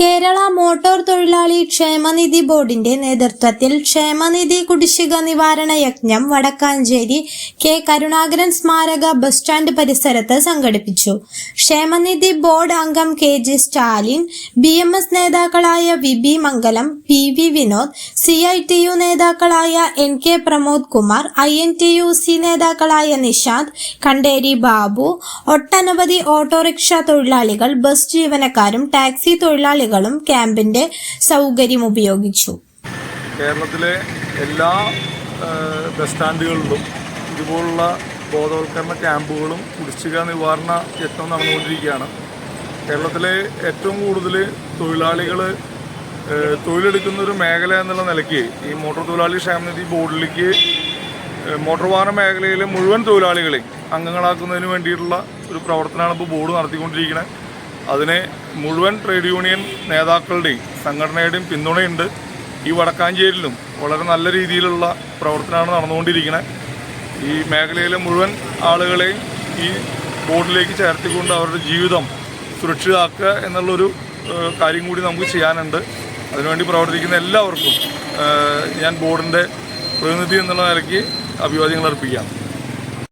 Kerala motor തൊഴിലാളി ക്ഷേമനിധി ബോർഡിന്റെ നേതൃത്വത്തിൽ ക്ഷേമനിധി കുടിശ്ശിക നിവാരണ യജ്ഞം വടക്കാഞ്ചേരി കെ കരുണാകരൻ സ്മാരക ബസ് സ്റ്റാൻഡ് പരിസരത്ത് സംഘടിപ്പിച്ചു. ക്ഷേമനിധി ബോർഡ് അംഗം K G Stalin B M S നേതാക്കളായ V B Mangalam P V Vinod C I T U നേതാക്കളായ N K Pramod Kumar I N T U C നേതാക്കളായ നിഷാന്ത് കണ്ടേരി ബാബു ഒട്ടനവധി ഓട്ടോറിക്ഷ തൊഴിലാളികൾ ബസ് ജീവനക്കാരും ടാക്സി തൊഴിലാളികളും ക്യാമ്പിന്റെ സൗകര്യം ഉപയോഗിച്ചു. കേരളത്തിലെ എല്ലാ ബസ് സ്റ്റാൻഡുകളിലും ഇതുപോലുള്ള ബോധവൽക്കരണ ക്യാമ്പുകളും കുടിശ്ശിക നിവാരണ യത്നം നടന്നുകൊണ്ടിരിക്കുകയാണ്. കേരളത്തിലെ ഏറ്റവും കൂടുതൽ തൊഴിലാളികൾ തൊഴിലെടുക്കുന്ന ഒരു മേഖല എന്നുള്ള നിലയ്ക്ക് ഈ മോട്ടോർ തൊഴിലാളി ക്ഷേമനിധി ബോർഡിലേക്ക് മോട്ടോർ വാഹന മേഖലയിലെ മുഴുവൻ തൊഴിലാളികളെയും അംഗങ്ങളാക്കുന്നതിന് വേണ്ടിയിട്ടുള്ള ഒരു പ്രവർത്തനമാണ് ഇപ്പോൾ ബോർഡ് നടത്തിക്കൊണ്ടിരിക്കുന്നത് അതിന് മുഴുവൻ ട്രേഡ് യൂണിയൻ നേതാക്കളുടെയും സംഘടനയുടെയും പിന്തുണയുണ്ട്. ഈ വടക്കാഞ്ചേരിയിലും വളരെ നല്ല രീതിയിലുള്ള പ്രവർത്തനമാണ് നടന്നുകൊണ്ടിരിക്കുന്നത് ഈ മേഖലയിലെ മുഴുവൻ ആളുകളെയും ഈ ബോർഡിലേക്ക് ചേർത്തിക്കൊണ്ട് അവരുടെ ജീവിതം സുരക്ഷിതാക്കുക എന്നുള്ളൊരു കാര്യം കൂടി നമുക്ക് ചെയ്യാനുണ്ട്. അതിനുവേണ്ടി പ്രവർത്തിക്കുന്ന എല്ലാവർക്കും ഞാൻ ബോർഡിന്റെ പ്രതിനിധി എന്നുള്ള നിലയ്ക്ക് അഭിവാദ്യങ്ങൾ അർപ്പിക്കുകയാണ്